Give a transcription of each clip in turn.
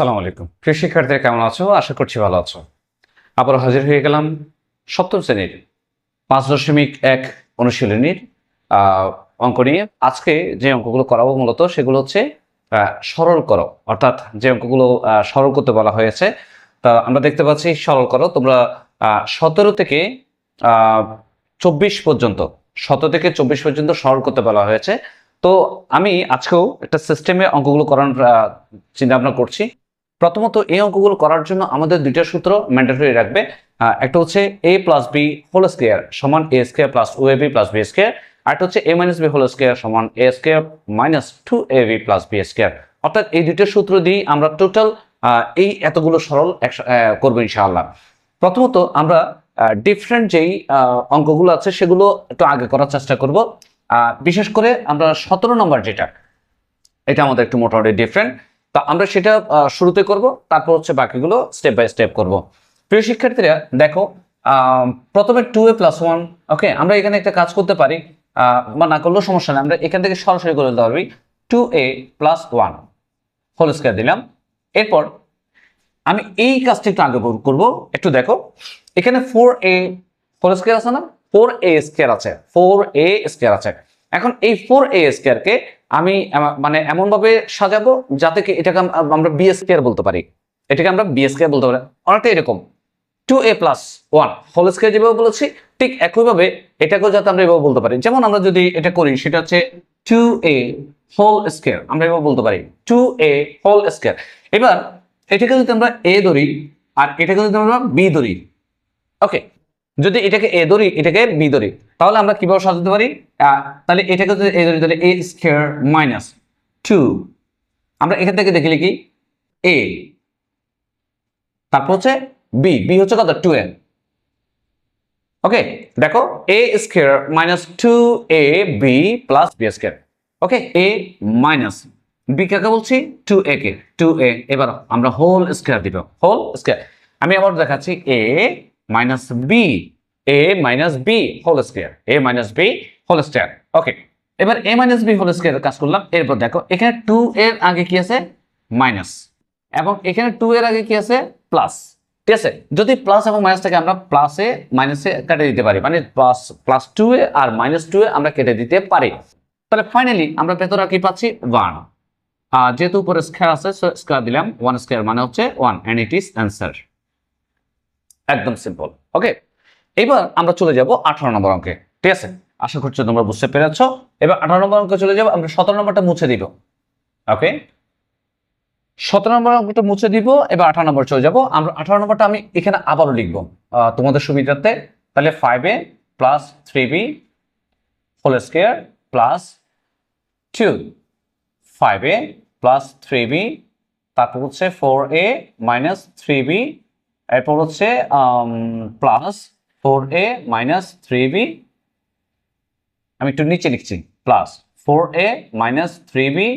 সালাম আলাইকুম। প্রিয় শিক্ষার্থীরা, কেমন আছো? আশা করছি ভালো আছো। আবার হাজির হয়ে গেলাম সপ্তম শ্রেণির পাঁচ দশমিক এক অনুশীলনীর অঙ্ক নিয়ে। আজকে যে অঙ্কগুলো করাবো মূলত সেগুলো হচ্ছে সরল করো। অর্থাৎ যে অঙ্কগুলো সরল করতে বলা হয়েছে, তা আমরা দেখতে পাচ্ছি সরল করো। তোমরা সতেরো থেকে চব্বিশ পর্যন্ত, সতেরো থেকে চব্বিশ পর্যন্ত সরল করতে বলা হয়েছে। তো আমি আজকেও একটা সিস্টেমে অঙ্কগুলো করার চিন্তা ভাবনা করছি। প্রথমত এই অঙ্কগুলো করার জন্য আমাদের দুইটা সূত্র ম্যান্ডেটরি রাখবে। একটা হচ্ছে A plus B whole square সমান A square plus O A B plus B square আর একটা হচ্ছে A minus B whole square সমান A square minus two A B plus B square অর্থাৎ এই দুইটা সূত্র দিয়ে আমরা টোটাল এই এতগুলো সরল করব ইনশাআল্লাহ। প্রথমত আমরা ডিফারেন্ট যেই অঙ্কগুলো আছে সেগুলো একটু আগে করার চেষ্টা করব। বিশেষ করে আমরা সতেরো নম্বর যেটা, এটা আমাদের একটু মোটামুটি ডিফারেন্ট তা আমরা সেটা শুরুতে করব, তারপর হচ্ছে বাকিগুলো স্টেপ বাই স্টেপ করব। প্রিয় শিক্ষার্থীরা, দেখো প্রথমে two A plus one okay আমরা এখানে একটা কাজ করতে পারি বা না করলেও সমস্যা নেই, আমরা এখান থেকে সরাসরি করে দিতে পারবি two A plus one whole square দিলাম। এরপর আমি এই কাজটা একটু আগে করব একটু দেখো, এখানে ফোর এ হোল স্কোয়ার আছে না? ফোর এ স্কোয়ার আছে ফোর এ স্কোয়ার আছে। এখন এই ফোর এ স্কোয়ারকে আমি মানে এমনভাবে সাজাবো যাতে কি এটাকে আমরা বিএসকে স্কোয়ার বলতে পারি। এটাকে আমরা বিএসকে বলতে পারি। অনেকটা এরকম। Two A plus one whole square যেভাবে বলেছি, ঠিক একইভাবে এটাকেও যাতে আমরা এভাবে বলতে পারি। যেমন আমরা যদি এটা করি, সেটা হচ্ছে টু এ হোল স্কোয়ার আমরা এভাবে বলতে পারি। টু এ হোল স্কোয়ার এবার এটাকে যদি আমরা এ ধরি, আর এটাকে যদি আমরা বি ধরি। ওকে যদি এটাকে এ ধরি, এটাকে বি ধরি, তাহলে আমরা কীভাবে সাজাতে পারি? তাহলে এটাকে যদি এ ধরি, তাহলে এ স্কোয়ার মাইনাস টু। আমরা এখান থেকে দেখে লিখি, এ। তারপর হচ্ছে বি বি হচ্ছে কত? টু এ ওকে, দেখো, A square minus two A B plus B square. Okay, A minus B কাকে বলছি? টু এ কে। টু এ, এবার আমরা হোল স্কোয়ার দিব, হোল স্কোয়ার। আমি আবার দেখাচ্ছি, A minus B A minus B whole square A minus B whole square okay এবার A minus B whole square কাজ করলাম। এরপর দেখো, এখানে টু এর আগে কি আছে? মাইনাস এবং এখানে টু এর আগে কি আছে? প্লাস ঠিক আছে? যদি প্লাস এবং মাইনাসটাকে আমরা প্লাসে মাইনাসে কেটে দিতে পারি। মানে প্লাস প্লাস টু এ আর মাইনাস টু এ আমরা কেটে দিতে পারি। তাহলে ফাইনালি আমরা ভেতরে কি পাচ্ছি? ওয়ান যেহেতু উপরে স্কোয়ার আছে স্কোয়ার দিলাম। ওয়ান স্কোয়ার মানে হচ্ছে one and it is answer একদম সিম্পল ওকে এবার আমরা চলে যাব আঠারো নম্বর অঙ্কে, ঠিক আছে? আশা করছি তোমরা বুঝতে পেরেছ। এবার আঠারো নম্বর অঙ্কে চলে যাব, আমরা সতেরো নম্বরটা মুছে দিব ওকে সতেরো নম্বর অঙ্কটা মুছে দিব, এবার আঠারো নম্বর চলে যাব। আমরা আঠারো নম্বরটা আমি এখানে আবারও লিখব তোমাদের সুবিধার্থে। তাহলে five A plus three B whole square plus two five A plus three B তারপর হচ্ছে four A minus three B এরপর হচ্ছে plus four A minus three B আমি একটু নিচে লিখছি plus four A minus three B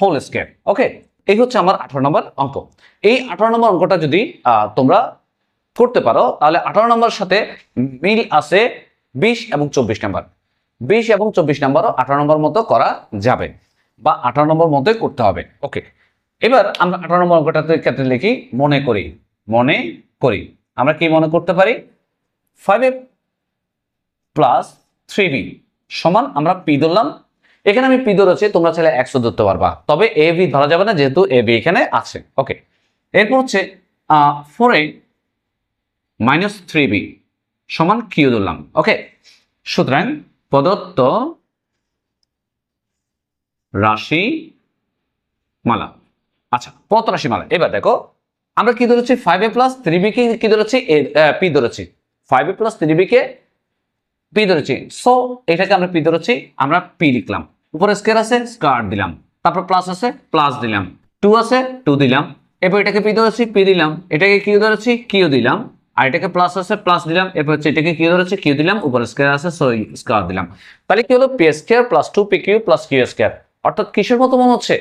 whole square okay এই হচ্ছে আমার আঠারো নম্বর অঙ্ক। এই আঠারো নম্বর অঙ্কটা যদি তোমরা করতে পারো, তাহলে আঠারো নম্বর সাথে মিল আছে বিশ এবং চব্বিশ নাম্বার। বিশ এবং চব্বিশ নাম্বারও আঠারো নম্বর মতো করা যাবে বা আঠারো নম্বর মতোই করতে হবে। ওকে এবার আমরা আঠারো নম্বর অঙ্কটাতে ক্ষেত্রে লিখি, মনে করি। মনে করি। আমরা কি মনে করতে পারি? ফাইভ প্লাস থ্রি বি সমান আমরা পি ধরলাম। এখানে আমি পি ধরেছি, তোমরা চাইলে একশো ধরতে পারবা। তবে এ বি ধরা যাবে না, যেহেতু এ বি এখানে আছে। ওকে এরপর হচ্ছে four A minus three B সমান কিউ ধরলাম। ওকে সুতরাং প্রদত্ত রাশি মালা আচ্ছা প্রদত্ত রাশি মালা এবার দেখো আমরা কি ধরেছি? Five A plus three B কে কি ধরেছি? পি ধরেছি। Five A plus three B K P ধরেছি। সো এটাকে আমরা পি ধরেছি। আমরা পি লিখলাম। উপরে স্কোয়ার আছে স্কোয়ার দিলাম। তারপর প্লাস আছে প্লাস দিলাম। টু আছে টু দিলাম। এরপর এটাকে পি ধরেছি পি দিলাম। এটাকে কিউ ধরেছি? কিউ দিলাম। আর এটাকে প্লাস আছে প্লাস দিলাম। এরপর হচ্ছে এটাকে কিউ ধরেছি কিউ দিলাম। উপরে স্কোয়ার আছে সো স্কোয়ার দিলাম। তাহলে কি হলো? P square plus two P Q plus Q square অর্থাৎ কিসের মতো মনে হচ্ছে?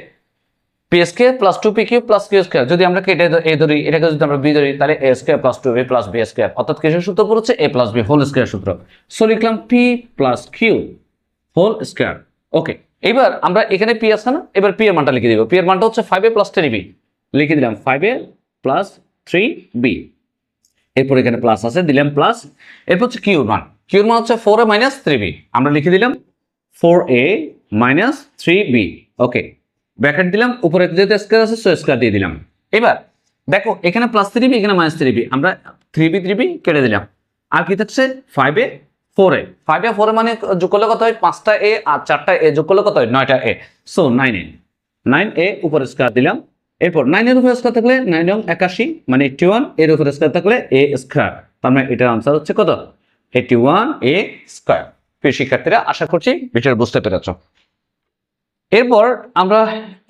P square plus two P Q plus Q square যদি আমরা কেটে এ ধরি, এটাকে যদি আমরা বি ধরি, তাহলে A square plus two B plus B square অর্থাৎ কিসের সূত্র পড়ছে? A plus B whole square সূত্র। সো লিখলাম P plus Q whole square okay এবার আমরা এখানে পি আছে না? এবার পি এর মানটা লিখে দিব। পি এর মানটা হচ্ছে five A plus ten B লিখে দিলাম five A plus three B এরপর এখানে প্লাস আছে, দিলাম প্লাস এরপর হচ্ছে কিউর মান। কিউর মান হচ্ছে four A minus three B আমরা লিখে দিলাম four A minus three B okay bracket দিলাম, উপরে যেহেতু স্কোয়ার আছে সো স্কোয়ার দিয়ে দিলাম। এবার, দেখো, এখানে প্লাস থ্রি বি এখানে মাইনাস থ্রি বি আমরা থ্রি বি থ্রি বি কেটে দিলাম। আর কি থাকছে? Five A four A five A four মানে যোগ করলে কত হয়? পাঁচটা এ আর চারটা এ যোগ করলে কত হয়? নয়টা A so nine A nine A উপরে স্কোয়ার দিলাম। এরপর নাইনের উপরে স্কোয়ার থাকলে নাইন রং একাশি মানে এইটটি ওয়ানের উপরে স্কোয়ার থাকলে এ স্কোয়ার তার মানে এটার আনসার হচ্ছে কত? এইটটি ওয়ান এ স্কোয়ার প্রিয় শিক্ষার্থীরা, আশা করছি বিষয়টা বুঝতে পেরেছ। এরপর আমরা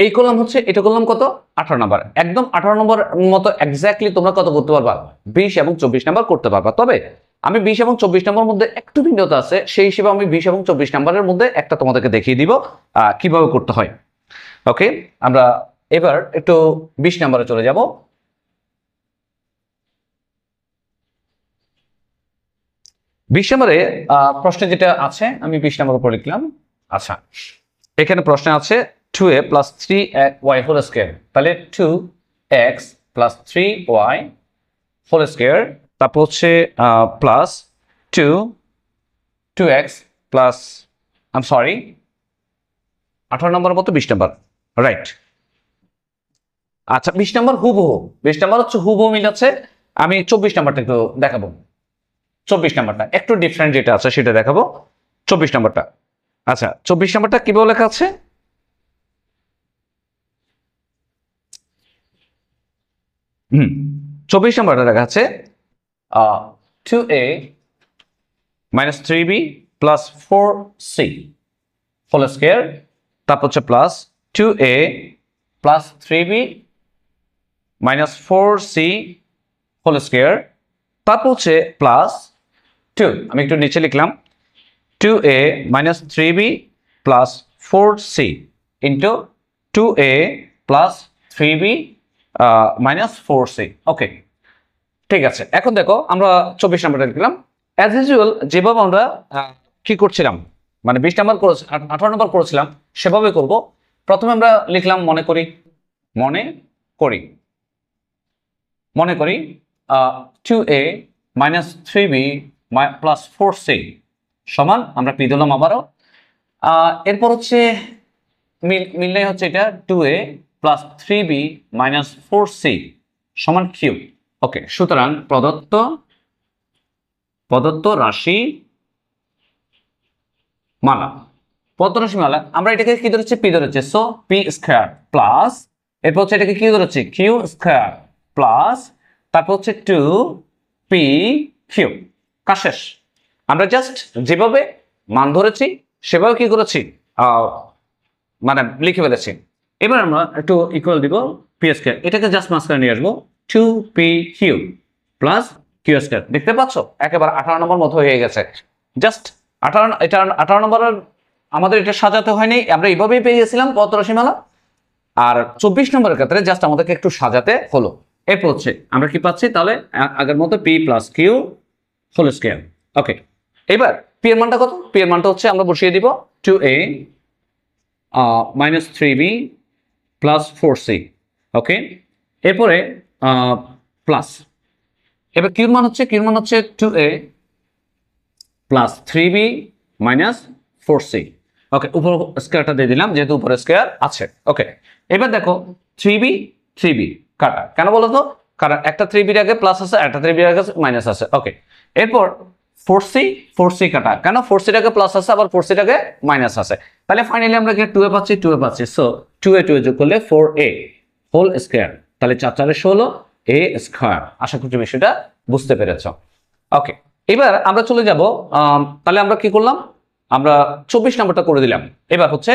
এই করলাম হচ্ছে, এটা করলাম কত? আঠারো নাম্বার। একদম আঠারো নম্বর মতো এক্স্যাক্টলি তোমরা কত করতে পারবা? বিশ এবং চব্বিশ নাম্বার করতে পারবা। তবে আমি বিশ এবং চব্বিশ নম্বরের মধ্যে একটু ভিন্নতা আছে, সেই হিসেবে আমি বিশ এবং চব্বিশ নাম্বারের মধ্যে একটা তোমাদেরকে দেখিয়ে দিব কীভাবে করতে হয়। ওকে আমরা এবার একটু বিশ নাম্বারে চলে যাব। বিশ নম্বরে প্রশ্নে যেটা আছে, আমি বিশ নম্বর উপর লিখলাম। আচ্ছা। এখানে প্রশ্নে আছে two A plus three Y whole square তাহলে two X plus three Y whole square তারপর হচ্ছে plus two two X plus um sorry আঠারো নম্বর মতো বিশ নম্বর। রাইট আচ্ছা বিশ নম্বর হুবহু। বিশ নম্বর হচ্ছে হুবহু মিল আছে। আমি চব্বিশ নম্বরটা একটু দেখাবো। চব্বিশ নম্বরটা। একটু ডিফারেন্ট যেটা আছে সেটা দেখাবো। চব্বিশ নাম্বারটা। আচ্ছা চব্বিশ নাম্বারটা কীভাবে লেখা আছে? হুম, চব্বিশ নাম্বারটা লেখা আছে two A minus three B plus four C whole square তারপর হচ্ছে plus two A plus three B minus four C whole square তারপর হচ্ছে প্লাস টু আমি একটু নিচে লিখলাম two A minus three B plus four C into two A plus three B minus four C okay ঠিক আছে। এখন দেখো, আমরা চব্বিশ নাম্বারটা লিখলাম। অ্যাজ ইউজুয়াল যেভাবে আমরা কি করছিলাম মানে বিশ নাম্বার করে আঠারো নাম্বার করেছিলাম, সেভাবে করব। প্রথমে আমরা লিখলাম মনে করি মনে করি মনে করি two A minus three B plus four C সমান, আমরা পি দিলাম আবারও? এরপর হচ্ছে মিল মিললেই হচ্ছে এটা two A plus three B minus four C সমান কিউ ওকে, সুতরাং প্রদত্ত প্রদত্ত রাশি মালা, প্রদত্ত রাশি মালা, আমরা এটাকে কি ধরেছি? পি ধরেছি। সো পি স্কোয়ার প্লাস এরপর হচ্ছে এটাকে কি ধরেছি? কিউ স্কোয়ার প্লাস তারপর হচ্ছে টু পি কিউ কাজ শেষ। আমরা জাস্ট যেভাবে মান ধরেছি, সেভাবে কি করেছি? মানে লিখে ফেলেছি। এবার আমরা একটু ইকুয়াল দিব পি স্কোয়ার এটাকে জাস্ট মাঝখানে নিয়ে আসব। Two P Q plus Q square দেখতে পাচ্ছ? একেবারে আঠারো নম্বর মতো হয়ে গেছে। জাস্ট আঠারো, এটা আঠারো নম্বরের আমাদের এটা সাজাতে হয়নি। আমরা এইভাবেই পেয়ে গেছিলাম কত আর চব্বিশ নম্বরের ক্ষেত্রে জাস্ট আমাদেরকে একটু সাজাতে হলো। এরপর হচ্ছে, আমরা কি পাচ্ছি? তাহলে আগের মতো P plus Q whole square okay এবার পি এর মানটা কত? পি এর মানটা হচ্ছে আমরা বসিয়ে দিব two A minus three B plus four C okay এরপরে প্লাস এবার কিউর মান হচ্ছে কিউর মান হচ্ছে two A plus three B minus four C okay উপর স্কোয়ারটা দিয়ে দিলাম, যেহেতু উপরে স্কোয়ার আছে ওকে এবার দেখো থ্রি বি থ্রি বি কাটা। কেন বলো তো কারণ একটা থ্রি বির আগে প্লাস আছে একটা থ্রি বির আগে মাইনাস আছে ওকে এরপর কাটা। কেন? প্লাস আছে, আবার মাইনাস আছে। তাহলে ফাইনালি আমরা so two A two A করলে ফোর এ তাহলে চার চারে এ আশা বুঝতে পেরেছ। ওকে এবার আমরা চলে যাব তাহলে আমরা কি করলাম? আমরা চব্বিশ নাম্বারটা করে দিলাম। এবার হচ্ছে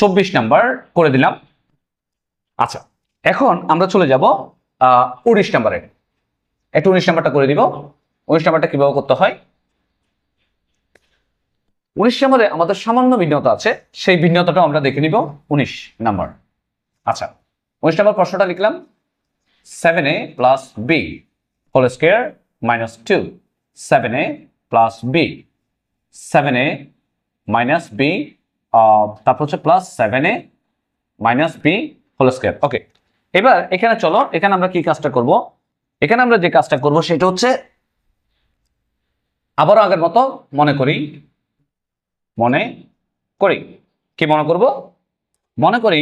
চব্বিশ নাম্বার করে দিলাম। আচ্ছা এখন আমরা চলে যাব উনিশ নাম্বারে। একটু উনিশ নাম্বারটা করে দিব। উনিশ নাম্বারটা কীভাবে করতে হয়? উনিশ নাম্বারে আমাদের সামান্য ভিন্নতা আছে, সেই ভিন্নতাটাও আমরা দেখে নিব উনিশ নাম্বার। আচ্ছা উনিশ নাম্বার প্রশ্নটা লিখলাম। Seven A plus B whole square minus two seven A plus B seven A minus B তারপর হচ্ছে plus seven A minus B whole square okay এবার এখানে চলো, এখানে আমরা কি কাজটা করব? এখানে আমরা যে কাজটা করব সেটা হচ্ছে আবারও আগের মতো মনে করি মনে করি। কি মনে করব? মনে করি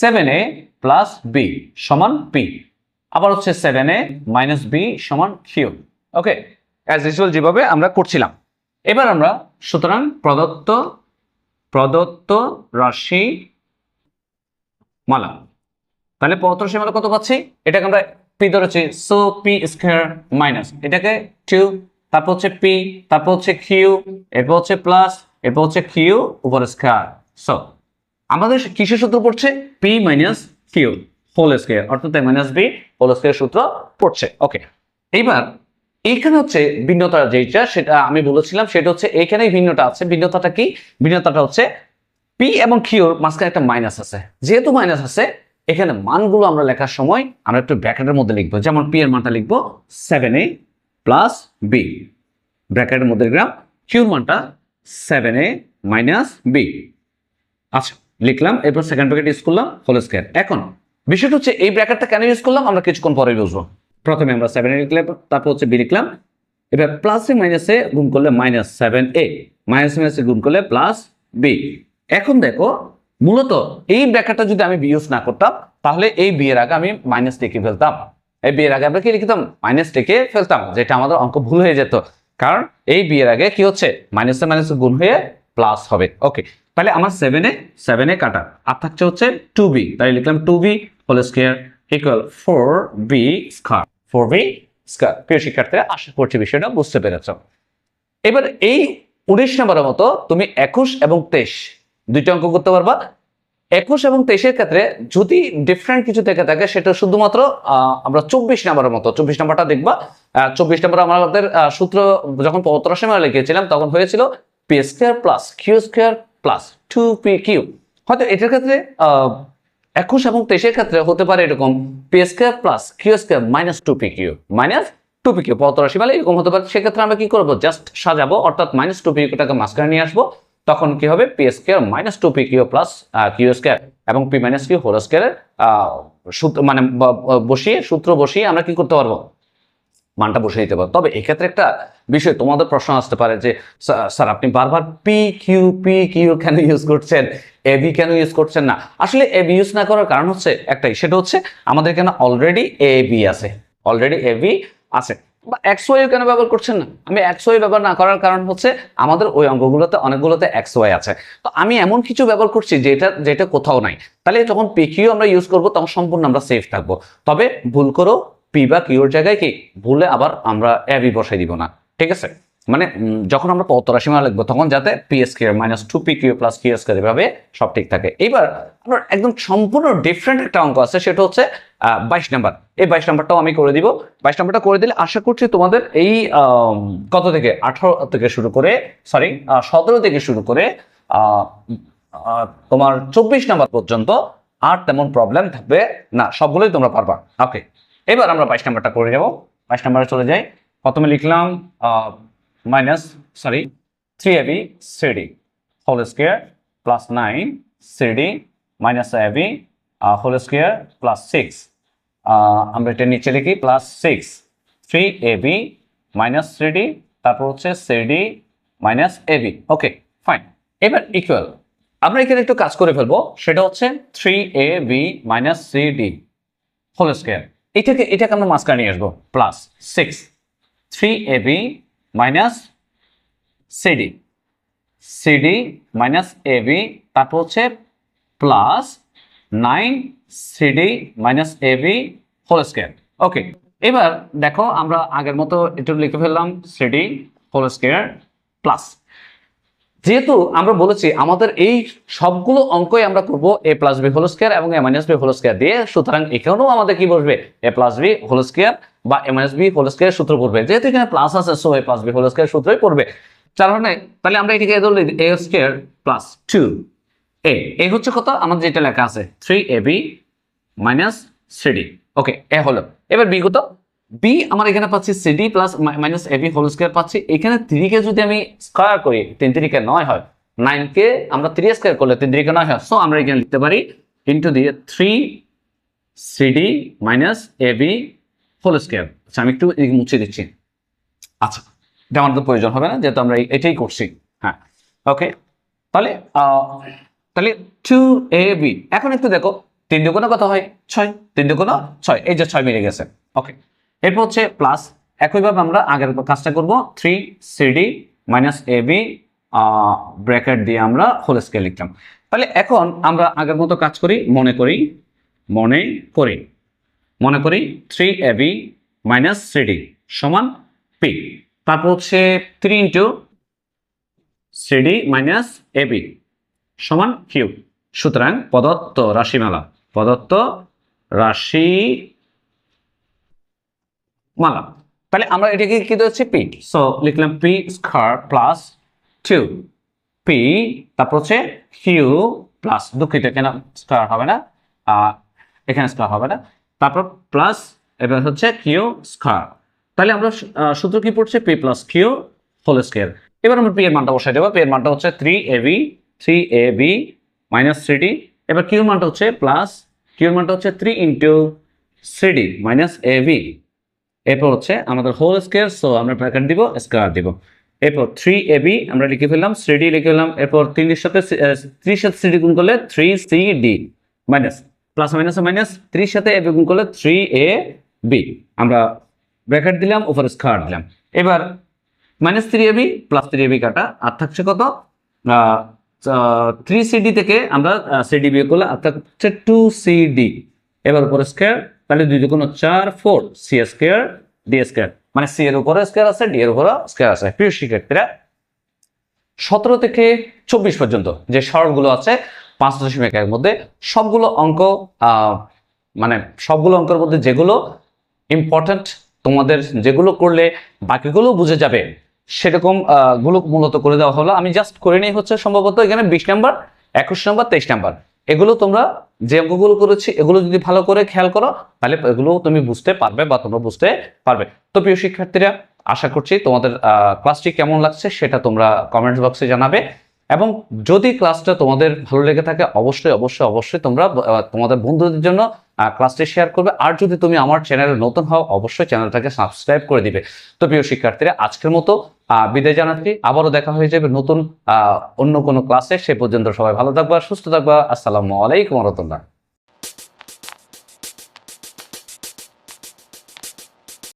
সেভেন এ প্লাস বি সমান পি আবার হচ্ছে সেভেন এ মাইনাস বি সমান কিউ ওকে অ্যাজ ইউজুয়াল যেভাবে আমরা করছিলাম। এবার আমরা সুতরাং প্রদত্ত প্রদত্ত রাশি মালা। তাহলে প্রদত্ত রাশি মালা কত পাচ্ছি? এটাকে আমরা পি ধরেছি সো পি স্কোয়ার মাইনাস এটাকে টু তারপর হচ্ছে পি তারপর হচ্ছে কিউ এরপর হচ্ছে প্লাস এরপর হচ্ছে কিউ উপর স্কোয়ার সো আমাদের কিসের সূত্র পড়ছে? P minus Q whole square অর্থাৎ মাইনাস বি হোল স্কোয়ার সূত্র পড়ছে। ওকে এইবার, এইখানে হচ্ছে ভিন্নতা যেটা সেটা আমি বলেছিলাম, সেটা হচ্ছে এইখানেই ভিন্নতা আছে। ভিন্নতাটা কি? ভিন্নতাটা হচ্ছে পি এবং কিউর মাঝখানে একটা মাইনাস আছে। যেহেতু মাইনাস আছে, এখানে মানগুলো আমরা লেখার সময় আমরা একটু ব্র্যাকেটের মধ্যে লিখব। যেমন পি এর মানটা লিখব সেভেন এ প্লাস বি ব্র্যাকেটের মধ্যে লিখলাম কিউর মানটা সেভেন এ মাইনাস বি আচ্ছা লিখলাম, এরপর সেকেন্ড ব্র্যাকেট ইউজ করলাম হোল স্কোয়ার এখন, বিষয়টা হচ্ছে এই ব্র্যাকেটটা কেন ইউজ করলাম, আমরা কিছুক্ষণ পরে বুঝব। প্রথমে আমরা সেভেন এ লিখলাম, তারপর হচ্ছে বি লিখলাম। এবার প্লাসে মাইনাসে গুণ করলে মাইনাস সেভেন এ মাইনাস মাইনাসে গুণ করলে প্লাস বি এখন দেখো, মূলত এই ব্র্যাকেটটা যদি আমি বি ইউজ না করতাম, তাহলে এই বি এর আগে আমি মাইনাস লিখে ফেলতাম। এই বি এর আগে আমরা কি লিখতাম? মাইনাস লিখে ফেলতাম, যেটা আমাদের অঙ্ক ভুল হয়ে যেত। কারণ এই বিয়ের আগে কি হচ্ছে? মাইনাসে মাইনাসে গুণ হয়ে প্লাস হবে। ওকে তাহলে আমার সেভেনে সেভেনে কাটা। আর থাকছে হচ্ছে টু বি তাই লিখলাম two B whole square equal four B square four B square প্রিয় শিক্ষার্থীরা, আশা করছি বিষয়টা বুঝতে পেরেছ। এবার এই উনিশ নম্বরের মতো তুমি একুশ এবং তেইশ, দুইটা অঙ্ক করতে পারবা। একুশ এবং তেইশের ক্ষেত্রে যদি ডিফারেন্ট কিছু থেকে থাকে, সেটা শুধুমাত্র আমরা চব্বিশ নম্বরের মতো, চব্বিশ নাম্বারটা দেখবা। চব্বিশ নম্বর আমাদের সূত্র, যখন পত্র সময় লিখেছিলাম তখন হয়েছিল P square plus Q square plus two P Q হয়তো এটার ক্ষেত্রে একুশ এবং তেইশের ক্ষেত্রে হতে পারে এরকম P square plus Q square minus two P Q minus two P Q পত্রাশি মানে এরকম হতে পারে। সেক্ষেত্রে আমরা কি করব? জাস্ট সাজাবো, অর্থাৎ মাইনাস টু পি কিউটাকে মাঝখানে নিয়ে আসব। তখন কি হবে? P square minus two P Q plus Q square এবং পি মাইনাস কিউ হোল স্কোয়ারের সূত্র মানে বসিয়ে, সূত্র বসিয়ে আমরা কি করতে পারব? মানটা বসে দিতে পারো তবে এক্ষেত্রে একটা বিষয়, তোমাদের প্রশ্ন আসতে পারে যে "স্যার- আপনি বারবার পি কিউ পি কিউ কেন ইউজ করছেন? এবি কেন ইউজ করছেন না? আসলে এবি ইউজ না করার কারণ হচ্ছে একটাই, সেটা হচ্ছে আমাদের এখানে অলরেডি এ বি আছে। অলরেডি এ বি আছে। বা এক্স ওয়াই কেন ব্যবহার করছেন না? আমি এক্স ওয়াই ব্যবহার না করার কারণ হচ্ছে আমাদের ওই অঙ্কগুলোতে অনেকগুলোতে এক্স ওয়াই আছে। তো আমি এমন কিছু ব্যবহার করছি যেটা যেটা কোথাও নাই। তাহলে যখন পি কিউ আমরা ইউজ করব, তখন সম্পূর্ণ আমরা সেফ থাকব। তবে ভুল করো পি বা কিউর জায়গায় কি? ভুলে আবার আমরা অ্যাবি বসাই দিব না। ঠিক আছে? মানে যখন আমরা পত্তরাসীমা লিখব, তখন যাতে P S Q minus two P Q plus Q S এভাবে সব ঠিক থাকে। এইবার আমরা একদম সম্পূর্ণ ডিফারেন্ট একটা অঙ্ক আছে, সেটা হচ্ছে বাইশ নাম্বার। এই বাইশ নাম্বারটাও আমি করে দিব। বাইশ নাম্বারটা করে দিলে আশা করছি তোমাদের এই কত থেকে? আঠারো থেকে শুরু করে সরি সতেরো থেকে শুরু করে তোমার চব্বিশ নাম্বার পর্যন্ত আর তেমন প্রবলেম থাকবে না। সবগুলোই তোমরা পারবা। ওকে এবার আমরা বাইশ নাম্বারটা করে যাব বাইশ নাম্বারে চলে যাই। প্রথমে লিখলাম minus sorry three AB CD whole square plus nine CD minus AB whole square plus six আমরা এটা নিচে লিখি plus six three AB minus CD তারপর হচ্ছে CD minus AB okay fine এবার ইকুয়াল আমরা এখানে একটু কাজ করে ফেলব, সেটা হচ্ছে three A B minus C D whole square এটাকে এটাকে আমরা মাঝখানে নিয়ে আসব plus six three A B minus CD CD minus A B তারপর হচ্ছে plus nine CD minus A B whole square okay এবার দেখো আমরা আগের মতো একটু লিখে ফেললাম সিডি হোল স্কোয়ার প্লাস যেহেতু আমরা বলেছি আমাদের এই সবগুলো অঙ্কই আমরা করব A plus B whole square এবং A minus B whole square দিয়ে, সুতরাং এখানেও আমাদের কি বসবে? A plus B whole square বা A minus B whole square সূত্র পড়বে। যেহেতু এখানে প্লাস আছে so A plus B whole square সূত্রই পড়বে। তার মানে তাহলে আমরা এটাকে ধরলে A square plus two A এই হচ্ছে কত? আমাদের যেটা লেখা আছে three A B minus CD okay A হলো। এবার বি কত? বি আমার এখানে পাচ্ছি CD plus minus AB whole square পাচ্ছি। এখানে থ্রিকে যদি আমি স্কোয়ার করি, তিন তিরিকে নয় হয় নাইনকে আমরা থ্রি স্কোয়ার করলে তিন তিরিকে নয় হয়। সো আমরা এখানে লিখতে পারি ইন্টু দিয়ে three CD minus A B whole square আচ্ছা আমি একটু মুছে দিচ্ছি। আচ্ছা এটা আমাদের তো প্রয়োজন হবে না, যেহেতু আমরা এটাই করছি। হ্যাঁ ওকে তাহলে তাহলে টু এ বি এখন একটু দেখো, তিন দুগুণ কত হয়? ছয়। তিন দুগুণ ছয়। এই যে ছয় মিলে গেছে। ওকে এরপর হচ্ছে প্লাস একইভাবে আমরা আগের কাজটা করব three CD minus A B bracket দিয়ে আমরা হোল স্কেল লিখলাম তাহলে এখন আমরা আগের মতো কাজ করি, মনে করি মনে করি মনে করি three A B minus CD সমান পি তারপর হচ্ছে three into CD minus A B সমান কিউ সুতরাং প্রদত্ত রাশিমালা, প্রদত্ত রাশি মালা। তাহলে আমরা এটাকে কি হচ্ছে পি। সো লিখলাম P square plus two P, তারপর হচ্ছে কিউ প্লাস দুঃখিত এখানে স্কয়ার হবে না? এখানে স্কয়ার হবে না। তারপর প্লাস, এবার হচ্ছে কিউ স্কয়ার। তাহলে আমরা সূত্র কি পড়ছে? P plus Q whole square. এবার আমরা পি এর মানটা বসাই দেবো। পি এর মানটা হচ্ছে three A B three A B minus three D এবার কিউর মানটা হচ্ছে প্লাস কিউর মানটা হচ্ছে three into CD minus A B এরপর হচ্ছে আমাদের হোল স্কোয়ার সো আমরা ব্র্যাকেট দিব স্কোয়ার দিব। এরপর থ্রি এ বি আমরা লিখে ফেললাম থ্রি ডি লিখে ফেললাম, এরপর তিনের সাথে থ্রির সাথে সিডি গুণ করলে three C D minus plus minus minus থ্রির সাথে এ বি গুণ করলে থ্রি এ বি আমরা ব্র্যাকেট দিলাম, উপরে স্কোয়ার দিলাম। এবার minus three AB plus three AB কাটা, আর থাকছে কত? থ্রি সিডি থেকে আমরা সিডি বিয়োগ করলে, আর থাকছে টু সিডি এবার উপরে স্কোয়ার তাহলে দুই দুগুণ চার four C square D square মানে সি এর উপরে স্কোয়ার আছে ডি এর উপরে স্কোয়ার আছে। প্রিয় শিক্ষার্থীরা, সতেরো থেকে চব্বিশ পর্যন্ত যে সরলগুলো আছে, পাঁচ দশমিক একের মধ্যে সবগুলো অঙ্ক মানে সবগুলো অঙ্কের মধ্যে যেগুলো ইম্পর্ট্যান্ট তোমাদের যেগুলো করলে বাকিগুলো বুঝে যাবে, সেরকমগুলো মূলত করে দেওয়া হলো। আমি জাস্ট করে নিই হচ্ছে, সম্ভবত এখানে বিশ নাম্বার একুশ নাম্বার তেইশ নাম্বার এগুলো তোমরা যে অঙ্কগুলো করেছি, এগুলো যদি ভালো করে খেয়াল করো, তাহলে এগুলো তুমি বুঝতে পারবে বা তোমরা বুঝতে পারবে। তো প্রিয় শিক্ষার্থীরা, আশা করছি তোমাদের ক্লাসটি কেমন লাগছে সেটা তোমরা কমেন্টস বক্সে জানাবে। এবং যদি ক্লাসটা তোমাদের ভালো লেগে থাকে, অবশ্যই অবশ্যই অবশ্যই তোমরা তোমাদের বন্ধুদের জন্য ক্লাসটি শেয়ার করবে। আর যদি তুমি আমার চ্যানেলে নতুন হও, অবশ্যই চ্যানেলটাকে সাবস্ক্রাইব করে দিবে। তো প্রিয় শিক্ষার্থীরা, আজকের মতো বিদায় জানাচ্ছি। আবারও দেখা হয়ে যাবে নতুন অন্য কোনো ক্লাসে সে পর্যন্ত সবাই ভালো থাকবা, সুস্থ থাকবা। আসসালামু আলাইকুম রহমতুল্লাহ।